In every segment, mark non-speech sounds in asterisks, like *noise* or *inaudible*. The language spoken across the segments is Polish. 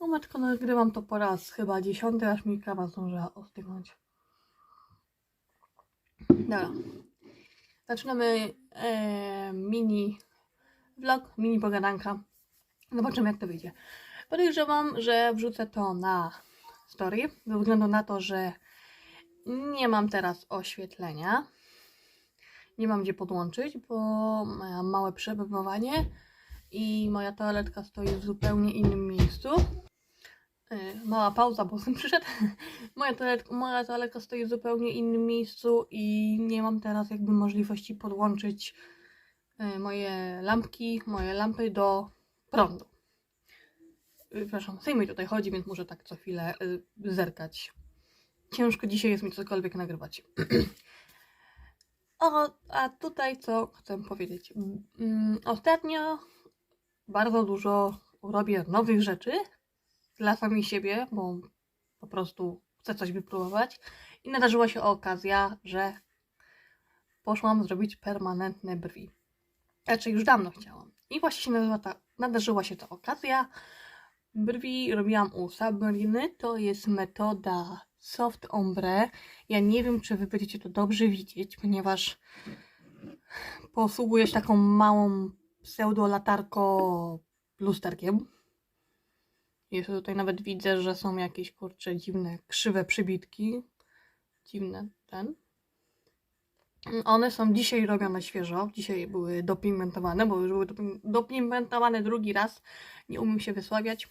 No matko, nagrywam to po raz chyba dziesiąty, aż mi kawa zdążyła ostygnąć. Dobra. Zaczynamy e, mini vlog, mini pogadanka. Zobaczymy jak to wyjdzie. Podejrzewam, że wrzucę to na story, ze względu na to, że nie mam teraz oświetlenia. Nie mam gdzie podłączyć, bo mam małe przebywanie i moja toaletka stoi w zupełnie innym miejscu. Yy, Mała pauza, bo syn *laughs* przyszedł. Moja toaletka, moja toaletka stoi w zupełnie innym miejscu i nie mam teraz jakby możliwości podłączyć yy, moje lampki, moje lampy do prądu. Yy, Przepraszam, mi tutaj chodzi, więc muszę tak co chwilę zerkać. Ciężko dzisiaj jest mi cokolwiek nagrywać. *clears throat* O, a tutaj co chcę powiedzieć. Mm, Ostatnio bardzo dużo robię nowych rzeczy dla samej siebie, bo po prostu chcę coś wypróbować. I nadarzyła się okazja, że poszłam zrobić permanentne brwi. Znaczy już dawno chciałam. I właśnie się ta, nadarzyła się ta okazja. Brwi robiłam u Sabriny. To jest metoda soft ombre. Ja nie wiem, czy wy będziecie to dobrze widzieć, ponieważ posługuję się taką małą pseudo latarką lusterkiem. Jeszcze tutaj nawet widzę, że są jakieś kurcze dziwne, krzywe przybitki. Dziwne ten. One są dzisiaj robione świeżo. Dzisiaj były dopigmentowane, bo już były dopig- dopigmentowane drugi raz. Nie umiem się wysławiać.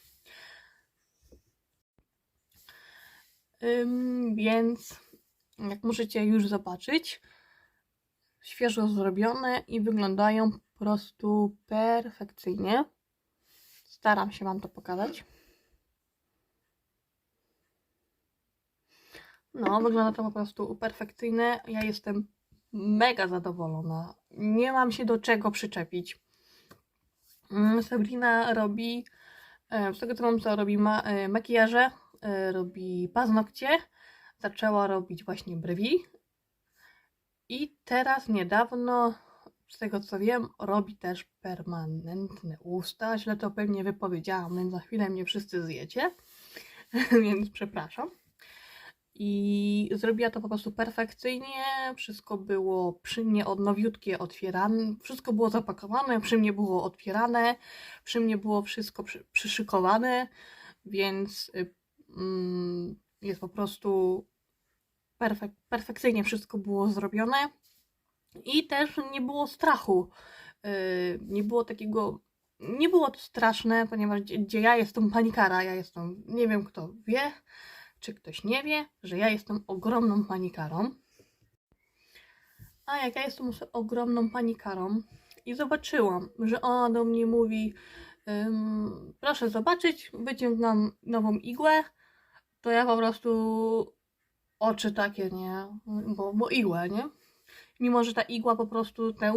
Ym, więc jak możecie już zobaczyć, świeżo zrobione i wyglądają po prostu perfekcyjnie. Staram się Wam to pokazać. No, wygląda to po prostu perfekcyjne. Ja jestem mega zadowolona. Nie mam się do czego przyczepić. Mm, Sabrina robi, e, z tego co mam, co robi ma, e, makijaże, e, robi paznokcie, zaczęła robić właśnie brwi i teraz niedawno, z tego co wiem, robi też permanentne usta. Źle to pewnie wypowiedziałam, więc za chwilę mnie wszyscy zjecie, *laughs* więc przepraszam. I zrobiła to po prostu perfekcyjnie. Wszystko było przy mnie od nowiutkie otwierane. Wszystko było zapakowane, przy mnie było otwierane, przy mnie było wszystko przy, przyszykowane, więc y, mm, jest po prostu perfek perfekcyjnie wszystko było zrobione. I też nie było strachu. Y, nie było takiego. Nie było to straszne, ponieważ gdzie, ja jestem panikara, ja jestem, nie wiem kto wie, czy ktoś nie wie, że ja jestem ogromną panikarą. A jak ja jestem ogromną panikarą i zobaczyłam, że ona do mnie mówi, ym, proszę zobaczyć, wyciągnam nową igłę, to ja po prostu oczy takie, nie, bo, bo igłę, nie? Mimo, że ta igła po prostu, te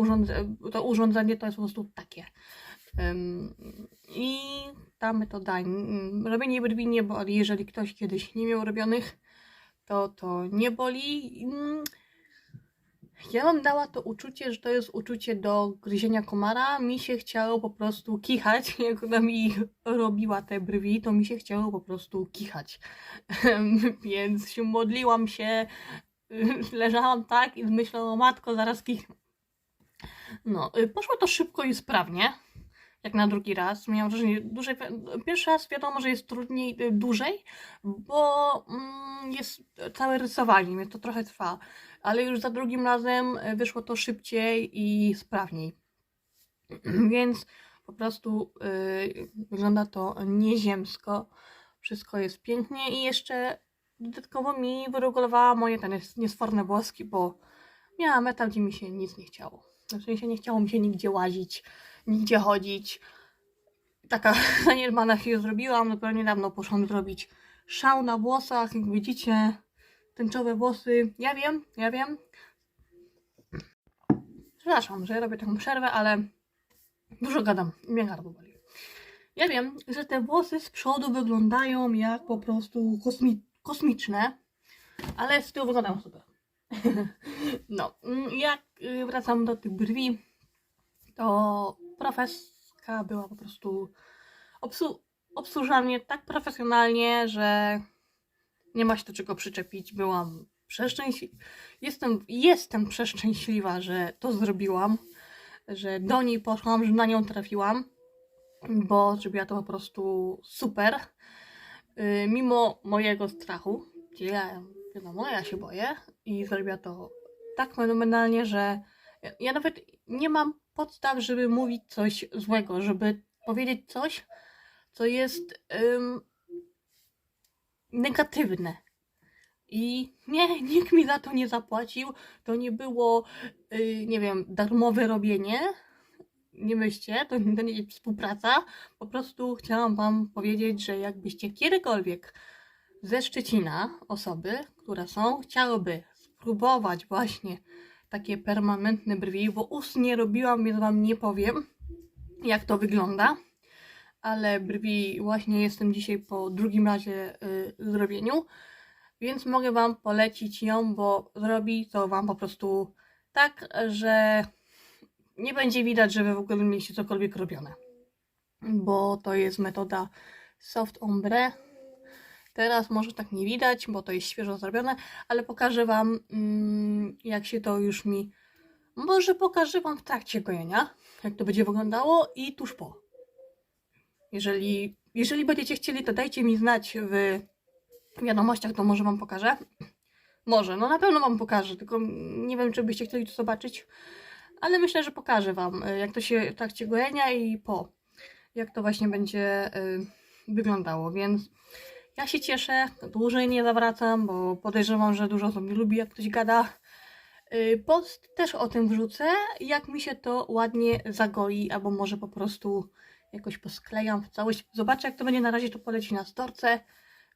to urządzenie to jest po prostu takie. I ta metoda, robienie brwi nie boli. Jeżeli ktoś kiedyś nie miał robionych, to to nie boli. Ja bym dała to uczucie, że to jest uczucie do gryzienia komara. Mi się chciało po prostu kichać. *laughs* Jak ona mi robiła te brwi, to mi się chciało po prostu kichać. Więc się modliłam się, *laughs* leżałam tak i myślą o matko, zaraz kichnę. No, y, poszło to szybko i sprawnie. Jak na drugi raz. Miałam wrażenie, dłużej, pierwszy raz wiadomo, że jest trudniej, y, dłużej, bo mm, jest całe rysowanie, więc to trochę trwa. Ale już za drugim razem y, wyszło to szybciej i sprawniej. *clears throat* Więc po prostu y, wygląda to nieziemsko. Wszystko jest pięknie i jeszcze dodatkowo mi wyregulowała moje te nies- niesforne włoski, bo miałam etap, gdzie mi się nic nie chciało. W sensie nie chciało mi się nigdzie łazić, nigdzie chodzić. Taka *laughs* zaniedbana się zrobiłam. Dopiero niedawno poszłam zrobić szał na włosach. Jak widzicie, tęczowe włosy. Ja wiem, ja wiem. Przepraszam, że robię taką przerwę, ale dużo gadam i mnie gardło boli. Ja wiem, że te włosy z przodu wyglądają jak po prostu kosmi kosmiczne, ale z tyłu wyglądają super. *laughs* No, mm, jak y, wracam do tych brwi, to profeska była po prostu obsu obsłużyła mnie tak profesjonalnie, że nie ma się do czego przyczepić. Byłam przeszczęśliwa. Jestem, jestem przeszczęśliwa, że to zrobiłam, że do niej poszłam, że na nią trafiłam, bo zrobiła to po prostu super. Yy, Mimo mojego strachu, ja, wiadomo, ja się boję i zrobiła to tak fenomenalnie, że ja, ja nawet nie mam podstaw, żeby mówić coś złego, żeby powiedzieć coś, co jest ym, negatywne. I nie, nikt mi za to nie zapłacił. To nie było, y, nie wiem, darmowe robienie. Nie myślcie, to, to nie jest współpraca. Po prostu chciałam Wam powiedzieć, że jakbyście kiedykolwiek ze Szczecina osoby, które są, chciałyby spróbować właśnie takie permanentne brwi, bo ust nie robiłam, więc Wam nie powiem, jak to wygląda. Ale brwi właśnie jestem dzisiaj po drugim razie y, zrobieniu, więc mogę Wam polecić ją, bo zrobi to Wam po prostu tak, że nie będzie widać, że Wy w ogóle mieliście cokolwiek robione. Bo to jest metoda soft ombre. Teraz może tak nie widać, bo to jest świeżo zrobione, ale pokażę Wam, mm, jak się to już mi. Może pokażę Wam w trakcie gojenia, jak to będzie wyglądało i tuż po. Jeżeli, jeżeli będziecie chcieli, to dajcie mi znać w wiadomościach, to może Wam pokażę. Może, no na pewno Wam pokażę, tylko nie wiem, czy byście chcieli to zobaczyć, ale myślę, że pokażę Wam, y, jak to się w trakcie gojenia i po, jak to właśnie będzie y, wyglądało, więc ja się cieszę, dłużej nie zawracam, bo podejrzewam, że dużo osób nie lubi, jak ktoś gada. Y, Post też o tym wrzucę, jak mi się to ładnie zagoi, albo może po prostu jakoś posklejam w całość. Zobaczę, jak to będzie na razie, to poleci na storce.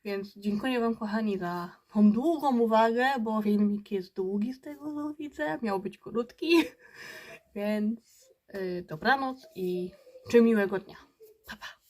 Więc dziękuję Wam, kochani, za tą długą uwagę, bo filmik jest długi z tego, co widzę. Miał być krótki. *laughs* Więc yy, dobranoc i czy miłego dnia. Pa, pa.